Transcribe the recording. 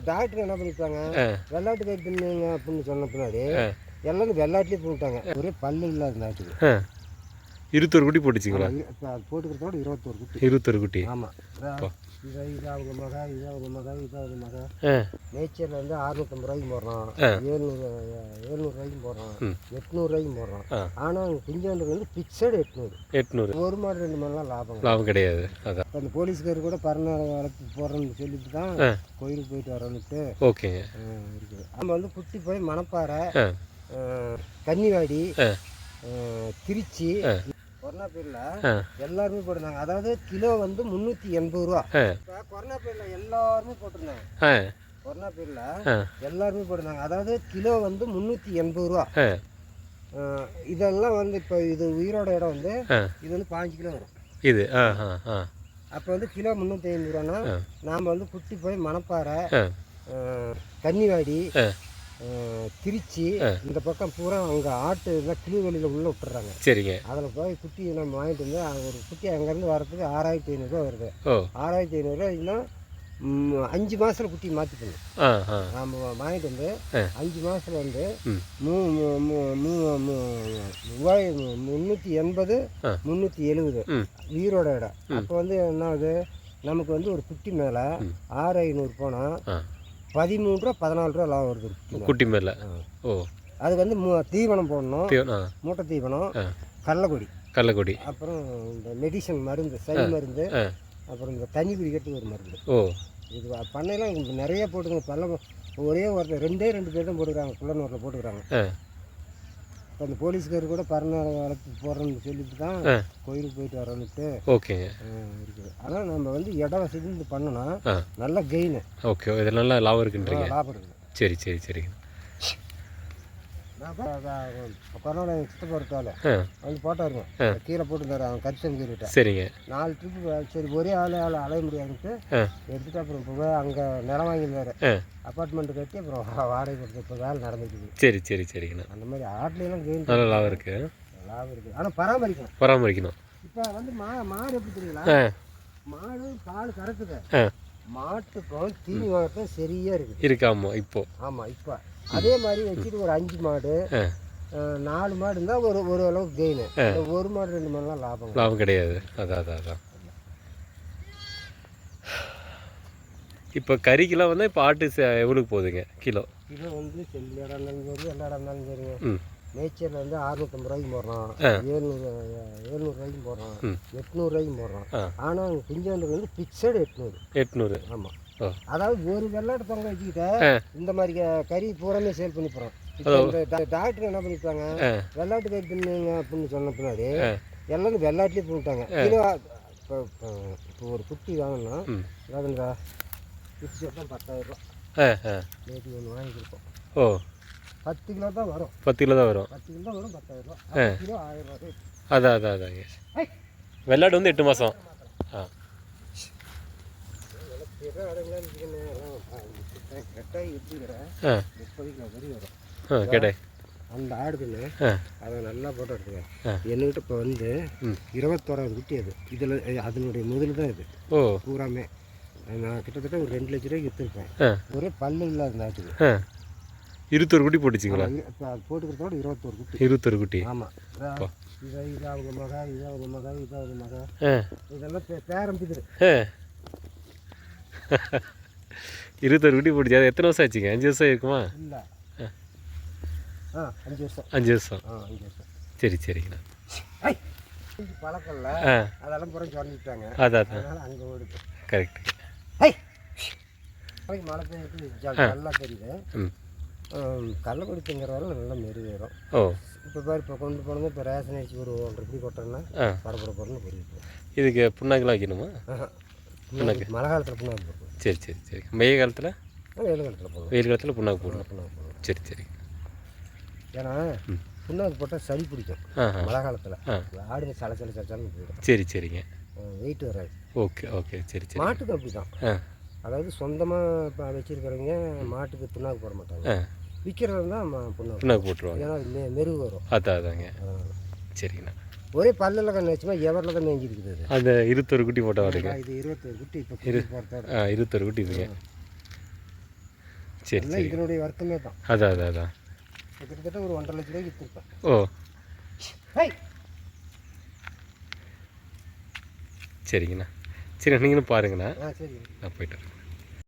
Doctor என்ன பண்ணிட்டாங்க? வெள்ளாட்டு கறி தின்னுங்க அப்படின்னு சொன்ன பின்னாடி. எல்லாரும் வெள்ளாட்டுலேயே போட்டாங்க ஒரே பல்லு இல்லாத நாட்டுக்கு. இருபத்தொரு குட்டி போட்டுச்சிங்களா? போட்டுக்கிறதோட இருபத்தோரு குட்டி. இருபத்தொரு குட்டி. ஆமாம் இது இது அவங்க மக இது அவங்க மக இது அவங்க மக. நேச்சரில் வந்து அறுநூத்தம்பது ரூபாய்க்கு போடுறான். ஆ. ஏழ்நூறு ஏழ்நூறுவாய்க்கும் போடுறான். ம். எட்நூறுவாய்க்கும் போடுறான். ஆ. ஆனால் அவங்க குஞ்சாண்டுக்கு வந்து பிக்சடு எட்நூறு. எட்நூறு. ஒரு மாடு ரெண்டு மாடுலாம் லாபம் லாபம் கிடையாது. அதான். அந்த போலீஸ்கார் கூட பரணால வளர்த்து போடுறேன்னு சொல்லிட்டு தான். கோயிலுக்கு போயிட்டு வரோன்னுட்டு ஓகேங்க. இருக்குது. நம்ம வந்து குட்டி போய் மணப்பாறை கன்னிவாடி திருச்சி. கொரோனா பீரியடில் எல்லாருமே போட்டிருந்தாங்க. அதாவது கிலோ வந்து முந்நூற்றி எண்பது ரூபா. இப்போ கொரோனா பீரியடில் எல்லாருமே போட்டிருந்தாங்க. கொரோனா பீரியடில் எல்லாருமே போட்டிருந்தாங்க. அதாவது கிலோ வந்து முந்நூற்றி எண்பது ரூபா. இதெல்லாம் வந்து இப்போ இது உயிரோட இடம் வந்து இது வந்து பாஞ்சு கிலோ வரும். இது அப்போ வந்து கிலோ முந்நூற்றி ஐம்பது ரூபான்னா. நாம் வந்து குட்டி போய் மணப்பாறை கன்னிவாடி திருச்சி. இந்த பக்கம் பூரா அங்கே ஆட்டு இதெல்லாம் கிளிவெளியில் உள்ளே விட்டுறாங்க. சரிங்க. அதில் போய் குட்டி நம்ம வாங்கிட்டு வந்து ஒரு குட்டி அங்கேருந்து வரதுக்கு ஆறாயிரத்தி ஐநூறுரூவா வருது. ஆறாயிரத்தி ஐநூறுரூவா இல்லைன்னா ம், அஞ்சு மாதத்தில் குட்டி மாற்றிக்கணும் ஆ ஆ. நாம் வாங்கிட்டு வந்து. அஞ்சு மாதத்தில் வந்து ம். மூவாயிரம் முந்நூற்றி எண்பது. முந்நூற்றி எழுபது உயிரோட இடம். அப்போ வந்து என்ன ஆகுது? நமக்கு வந்து ஒரு குட்டி மேலே. ஆறு ஐநூறு போனால் பதிமூணு ரூபா பதினாலு ரூபா லாபம் வருது குட்டி மேல. ஓ. அதுக்கு வந்து தீவனம் போடணும். மூட்டை தீவனம் கடலக்கொடி. கடலக்கொடி. அப்புறம் இந்த மெடிசன் மருந்து சளி மருந்து அப்புறம் இந்த தண்ணி குடிக்கிறதுக்கு ஒரு மருந்து. ஓ. இது பண்ணையெல்லாம் நிறைய போட்டுங்க பல்ல ஒரே ஒருத்தர் ரெண்டே ரெண்டு பேர் தான் போட்டுக்கிறாங்க. குள்ளனூரில் போட்டுக்கிறாங்க. இப்போ அந்த போலீஸ்கார் கூட பரணால வளர்த்து போடுறேன்னு சொல்லிட்டு தான் கோயிலுக்கு போயிட்டு வரோன்னுட்டு ஓகேங்க. இருக்குது. ஆனால் நம்ம வந்து இட வசதி ஆ. நல்ல கெயின் ஓகே இது நல்லா லாபம் இருக்குன்றீங்க. லாபம் இருக்குது. சரி சரி சரிங்க. கொரோனா எக்ஸ்ட்ரா பொறுத்தால ஆ. வந்து போட்டாருங்க கீழே போட்டுருந்தாரு அவன் கரிசன் கீரிட்ட சரிங்க. நாலு ட்ரிப்பு சரி ஒரே ஆள் ஆள் அலைய முடியாதுன்ட்டு எடுத்துட்டு அப்புறம் இப்போ அங்கே நிலம் வாங்கியிருந்தாரு அப்பார்ட்மெண்ட் கட்டி அப்புறம் வாடகை கொடுத்து இப்போ வேலை நடந்துக்குது சரி சரி சரிங்கண்ணா. அந்த மாதிரி ஆட்லாம் கெயின் நல்ல லாபம் இருக்கு. லாபம் இருக்குது ஆனால் பராமரிக்கணும். பராமரிக்கணும். இப்போ வந்து மா மாடு எப்படி தெரியுங்களா? மாடு பால் கறக்குது. மாட்டுக்கும் தீனி வாங்கத்தான் சரியா இருக்குது இருக்கு ஆமாம் இப்போ. ஆமாம் இப்போ. அதே மாதிரி வச்சுட்டு ஒரு அஞ்சு மாடு நாலு மாடு இருந்தால் ஒரு ஒரு அளவுக்கு கெயின் ஒரு மாடு ரெண்டு மாடுலாம் லாபம் லாபம் கிடையாது. அதான் அதான் அதான். இப்போ கறிக்கெல்லாம் வந்து இப்போ ஆட்டு எவ்வளோக்கு போகுதுங்க? கிலோ. இது வந்து செல்லி இடம் இருந்தாலும் சரி எல்லா இடம் இருந்தாலும் சரிங்க ம். நேச்சரில் வந்து அறுநூத்தம்பது ரூபாய்க்கு போடுறான் ஆ. ஏழ்நூறு ஏழ்நூறுவாய்க்கும் போடுறான் ம். எட்நூறுவாய்க்கும் போடுறான் ஆ. ஆனால் அவங்க குஞ்சாண்டுக்கு வந்து பிக்சடு எட்நூறு. எட்நூறு. ஆமாம் அதாவது ஒரு வெள்ளாட்டு தொங்க வச்சுக்கிட்ட இந்த மாதிரி கறி பூராமே சேல் பண்ணி போகிறோம் டாக்டர் என்ன பண்ணிட்டாங்க ஆ. வெள்ளாட்டு கறி தின்னுங்க அப்படின்னு சொன்ன பின்னாடி எல்லாரும் வெள்ளாட்டுலேயே கிலோ இப்போ ஒரு குட்டி வாங்கினா அதாவதுங்க குட்டி தான் பத்தாயிரம் ரூபா. நேற்று ஒன்று வாங்கியிருக்கோம். ஓ. பத்து கிலோ தான் வரும். பத்து கிலோ தான் வரும். பத்து கிலோ தான் வரும் பத்தாயிரம் ரூபா. கிலோ ஆயிரம் ரூபா. அதான் அதான் அதாங்க ஐ! வெள்ளாடு வந்து எட்டு மாதம் ஆ இதெல்லாம் பெரிய இடங்களான்னு வச்சுக்கோங்க, எல்லாம் பா- இந்த கட்டாயி வச்சுக்கிறேன் ஆ முப்பது கிலோ கறி வரும் ஆ கேட்டே. அந்த ஆடுதுன்னு அதை நல்லா போட்டு எடுத்துக்க. ஆ. என்கிட்ட இப்போ வந்து ம். இருபத்தோராது குட்டி அது. இதில் அதனுடைய முதல் தான் இது. பூராமே. நான் கிட்டத்தட்ட ஒரு ரெண்டு லட்ச ரூபாய்க்கு ஆ. ஒரே பல்லு இல்லாத இந்த ஆட்டுக்கு. இருபத்தொரு குட்டி போட்டுச்சிங்களா? இப்போ அது போட்டுக்கிறதோட இருபத்தோரு குட்டி. இருபத்தொரு குட்டி. ஆமாம் இது இது அவங்க மக இது அவங்க மக இது அவங்க மக. இதெல்லாம் பே பேரம் பிதிரு ஆ. இருபத்தொரு குட்டி போட்டுச்சு. அது எத்தனை வருஷம் ஆச்சுங்க? அஞ்சு வருஷம் இருக்குமா இல்லை. ஆ. ஆ அஞ்சு வருஷம். அஞ்சு வருஷம். ஆ அஞ்சு வருஷம். சரி சரிங்கண்ணா. பழக்கம்ல. அதெல்லாம் புறம் சொல்லிட்டாங்க அதான் அங்கே ஓடுது. கரெக்ட். மழை பெய்யுது நல்லா தெரியுது. ம். கள்ளக்குடி திங்கிறவரை நல்லா மெருகேறும். ஓ. இப்போ பாரு இப்போ கொண்டு போனது இப்போ ரேஷன் அரிசி ஒரு ஒன்றரை இப்படி கொட்டோம்னா ஆ. பரபரப்புன்னு புரியுது இதுக்கு புண்ணாக்கெல்லாம் வைக்கணுமா? ஆஹா. மழை காலத்தில் புண்ணாக்கு சரி சரி சரி. வெயில் காலத்தில்? வெயில் காலத்தில் போடணும் வெயில் காலத்தில் புண்ணாக்கு போடணும் புண்ணாக்கு போடணும் சரி சரி. ஏன்னா புண்ணாக்கு போட்டால் சளி பிடிக்கும். மழை காலத்தில். ஆ. ஆடுங்க சல சல சலன்னு போயிடும். சரி சரிங்க. வெயிட் வராது. Okay okay. சரி சரி. மாட்டுக்கு அப்படி தான் அதாவது சொந்தமாக இப்போ வச்சுருக்கிறவங்க மாட்டுக்கு புண்ணாக்கு போட மாட்டாங்க. விற்கிறது தான் புண்ணாக்கு. புண்ணாக்கு போட்டுருவாங்க. ஏன்னா மெருகு வரும். அதான் அதாங்க. சரிங்கண்ணா. ஒரே பல்லில் கண்ணு வச்சுமா எவரில் தான் மேய்ஞ்சிருக்குது அது. அந்த இருபத்தொரு குட்டி போட்டால் வருங்க இது இருபத்தொரு குட்டி இப்போ போகிறதோட ஆ இருபத்தொரு குட்டி இதுங்க சரி சரி. இதனுடைய வர்க்கமே தான். அதான் அதான் அதான் கிட்டத்தட்ட ஒரு ஒன்றரை லட்ச ரூபாய்க்கு விற்றுருப்பேன் ஓ. சரிங்கண்ணா. சரி நீங்களும் பாருங்கண்ணா. ஆ சரி. நான் போயிட்டு வரேன்.